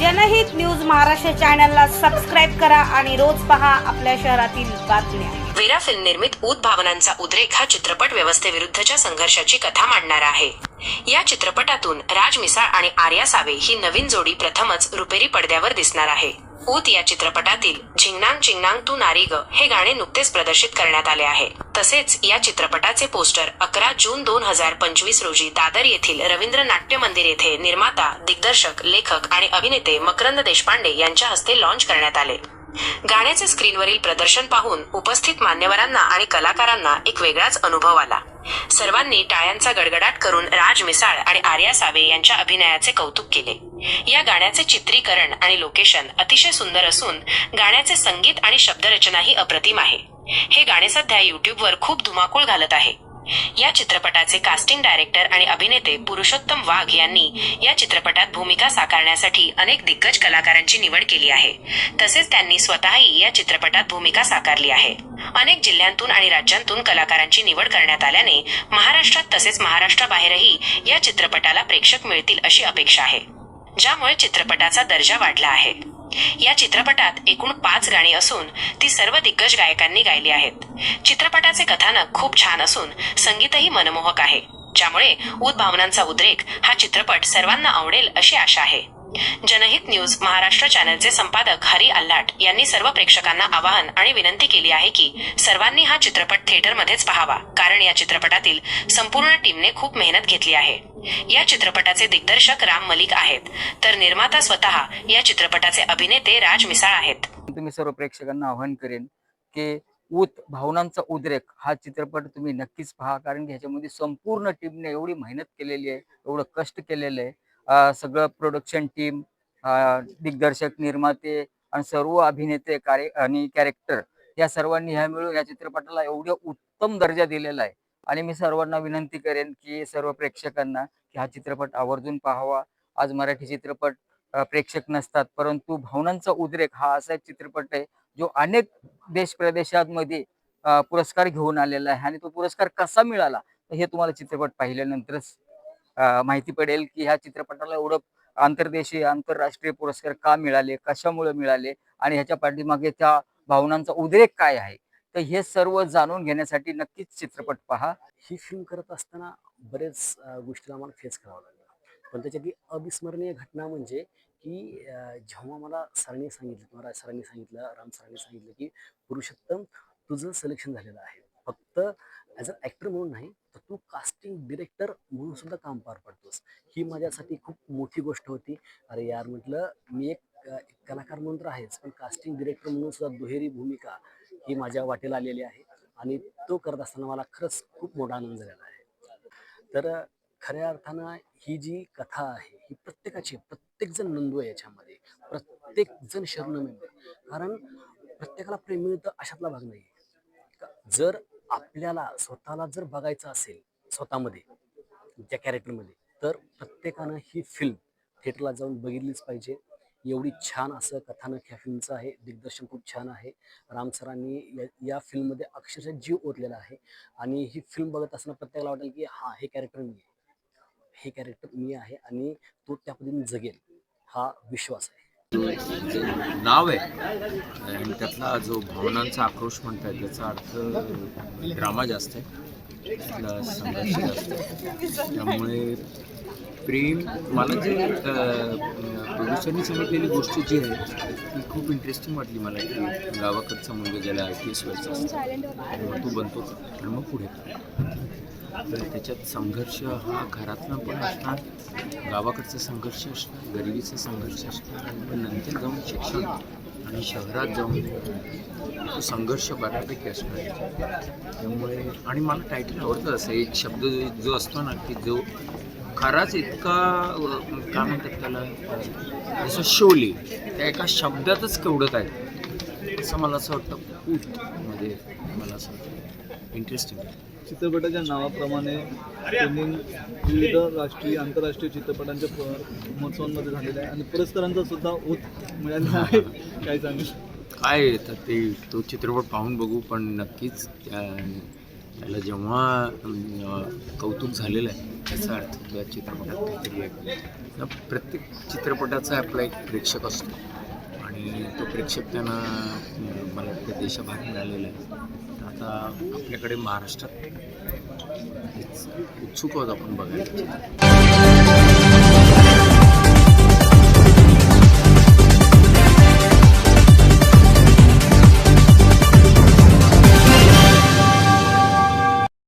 जनहित न्यूज महाराष्ट्र चॅनलला सबस्क्राईब करा आणि रोज पहा आपल्या शहरातील बातम्या. वेरा फिल्म निर्मित ऊत भावनांचा उद्रेक हा चित्रपट व्यवस्थेविरुद्धच्या संघर्षाची कथा मांडणारा आहे. या चित्रपटातून राज मिसाळ आणि आर्या सावे ही नवीन जोडी प्रथमच रुपेरी पडद्यावर दिसणार आहे. ऊत या चित्रपटातील झिंगनांग चिंगनांग तू नारी ग हे गाणे नुकतेच प्रदर्शित करण्यात आले आहे. तसेच या चित्रपटाचे पोस्टर अकरा जून दोन हजार पंचवीस रोजी दादर येथील रवींद्र नाट्य मंदिर येथे निर्माता दिग्दर्शक लेखक आणि अभिनेते मकरंद देशपांडे यांच्या हस्ते लॉन्च करण्यात आले. गाण्याचे स्क्रीनवरील प्रदर्शन पाहून उपस्थित मान्यवरांना आणि कलाकारांना एक वेगळाच अनुभव आला. सर्वांनी टाळ्यांचा गडगडाट करून राज मिसाळ आणि आर्या सावे यांच्या अभिनयाचे कौतुक केले. या गाण्याचे चित्रीकरण आणि लोकेशन अतिशय सुंदर असून गाण्याचे संगीत आणि शब्दरचनाही अप्रतिम आहे. हे गाणे सध्या युट्यूबवर खूप धुमाकूळ घालत आहे. या चित्रपटाचे कास्टिंग डायरेक्टर आणि अभिनेते पुरुषोत्तम वाघ यांनी या चित्रपटात भूमिका साकारण्यासाठी अनेक दिग्गज कलाकारांची निवड केली आहे. तसेच त्यांनी स्वतःही या चित्रपटात भूमिका साकारली आहे. अनेक जिल्ह्यांतून आणि राज्यांतून कलाकारांची निवड करण्यात आल्याने महाराष्ट्रात तसेच महाराष्ट्राबाहेरही या चित्रपटाला प्रेक्षक मिळतील अशी अपेक्षा आहे. ज्यामुळे चित्रपटाचा दर्जा वाढला आहे. या चित्रपटात एकूण पाच गाणी असून ती सर्व दिग्गज गायकांनी गायली आहेत. चित्रपटाचे कथानक खूप छान असून संगीतही मनमोहक आहे. ज्यामुळे उद्भावनांचा उद्रेक हा चित्रपट सर्वांना आवडेल अशी आशा आहे. जनहित न्यूज महाराष्ट्र चॅनलचे संपादक हरी अल्लाट यांनी सर्व प्रेक्षकांना आवाहन आणि विनंती केली आहे की सर्वांनी हा चित्रपट थिएटरमध्येच पाहावा कारण या चित्रपटातील संपूर्ण टीमने खूप मेहनत घेतली आहे. या चित्रपटाचे दिग्दर्शक राम मलिक आहेत तर निर्माता स्वतः या चित्रपटाचे अभिनेते राज मिसाळ आहेत. तुम्ही सर्व प्रेक्षकांना आवाहन करेन की उत भावनांचा उद्रेक हा चित्रपट तुम्ही नक्कीच पहा कारण की ह्याच्यामध्ये संपूर्ण टीमने एवढी मेहनत केलेली आहे एवढं कष्ट केलेलं आहे. सगळं प्रोडक्शन टीम दिग्दर्शक निर्माते आणि सर्व अभिनेते कार्य आणि कॅरेक्टर या सर्वांनी ह्या मिळून या चित्रपटाला एवढं उत्तम दर्जा दिलेला आहे. आणि मी सर्वांना विनंती करेन की सर्व प्रेक्षकांना की हा चित्रपट आवर्जून पाहावा. आज मराठी चित्रपट प्रेक्षक नसतात परंतु भावनांचा उद्रेक हा असा एक चित्रपट आहे जो अनेक देश प्रदेशांमध्ये पुरस्कार घेऊन आलेला आहे आणि तो पुरस्कार कसा मिळाला हे तुम्हाला चित्रपट पाहिल्यानंतरच माहिती पडेल की ह्या चित्रपटाला एवढं आंतरदेशीय आंतरराष्ट्रीय पुरस्कार का मिळाले कशामुळे मिळाले आणि ह्याच्या पाठीमागे त्या भावनांचा उद्रेक काय आहे? तर हे सर्व जाणून घेण्यासाठी नक्कीच चित्रपट पहा. ही फिल्म करत असताना बरेच गोष्टीला आम्हाला फेस करावं लागलं. पण त्याच्यातली अविस्मरणीय घटना म्हणजे की जेव्हा मला सरांनी सांगितलं किंवा राज सरांनी सांगितलं राम सरांनी सांगितलं की पुरुषोत्तम तुझं सिलेक्शन झालेलं आहे. फक्त ॲज अ ॲक्टर म्हणून नाही तर तू कास्टिंग डिरेक्टर म्हणून सुद्धा काम पार पाडतोस. ही माझ्यासाठी खूप मोठी गोष्ट होती. अरे यार म्हटलं मी एक एक कलाकार म्हणून तर आहेच पण कास्टिंग डिरेक्टर म्हणून सुद्धा दुहेरी भूमिका ही माझ्या वाटेला आलेली आहे आणि तो करत असताना मला खरंच खूप मोठा आनंद झालेला आहे. तर खऱ्या अर्थानं ही जी कथा आहे ही प्रत्येकाची प्रत्येकजण नंदू आहे याच्यामध्ये प्रत्येकजण शरण मेंबर कारण प्रत्येकाला प्रेम मिळतं अशातला भाग नाही जर आपल्याला स्वतःला जर बघायचं असेल स्वतःमध्ये त्या कॅरेक्टरमध्ये तर प्रत्येकानं ही फिल्म थिएटरला जाऊन बघितलीच पाहिजे. एवढी छान असं कथानक ह्या फिल्मचं आहे. दिग्दर्शन खूप छान आहे. राम सरांनी या या फिल्ममध्ये अक्षरशः जीव ओतलेला आहे. आणि ही फिल्म बघत असताना प्रत्येकाला वाटेल की हा हे कॅरेक्टर मी आहे. हे कॅरेक्टर मी आहे आणि तो त्या पद्धतीने जगेल. हा विश्वास आहे. नाव आहे. आणि त्यातला जो भावनांचा आक्रोश म्हणताय त्याचा अर्थ ड्रामा जास्त आहे. त्यातला संघर्ष जास्त आहे. त्यामुळे प्रेम मला जे प्रोड्युसरनी सांगितलेली गोष्ट जी आहे ती खूप इंटरेस्टिंग वाटली मला की गावाकडचा मुलगा ज्याला आय पी एस व्हायचा असतं तू बनतो. आणि मग पुढे. तर त्याच्यात संघर्ष हा घरातला पण असणार गावाकडचा संघर्ष असणार गरिबीचा संघर्ष असणार आणि मग नंतर जाऊन शिक्षण आणि शहरात जाऊन तो संघर्ष बऱ्यापैकी असणार. त्यामुळे आणि मला टायटल आवडतं असं एक शब्द जो- असतो ना की जो खराच इतका काय म्हणतात त्याला जसं शोले त्या एका शब्दातच केवढत आहे असं मला असं वाटतं ऊत मध्ये मला असं वाटतं. इंटरेस्टिंग चित्रपटाच्या नावाप्रमाणे विविध राष्ट्रीय आंतरराष्ट्रीय चित्रपटांच्या महोत्सवांमध्ये झालेलं आहे आणि पुरस्कारांचा सुद्धा ओत मिळालेला आहे. काय सांगेल? काय तर ते तो चित्रपट पाहून बघू पण नक्कीच त्या त्याला जेव्हा कौतुक झालेलं आहे त्याचा अर्थ त्या चित्रपटात काहीतरी आहे प्रत्येक चित्रपटाचा आपला एक प्रेक्षक असतो. आणि तो प्रेक्षक त्यांना मला वाटतं देशाबाहेर मिळालेला आहे. आता आपल्याकडे महाराष्ट्रात उत्सुक आहोत आपण बघायला.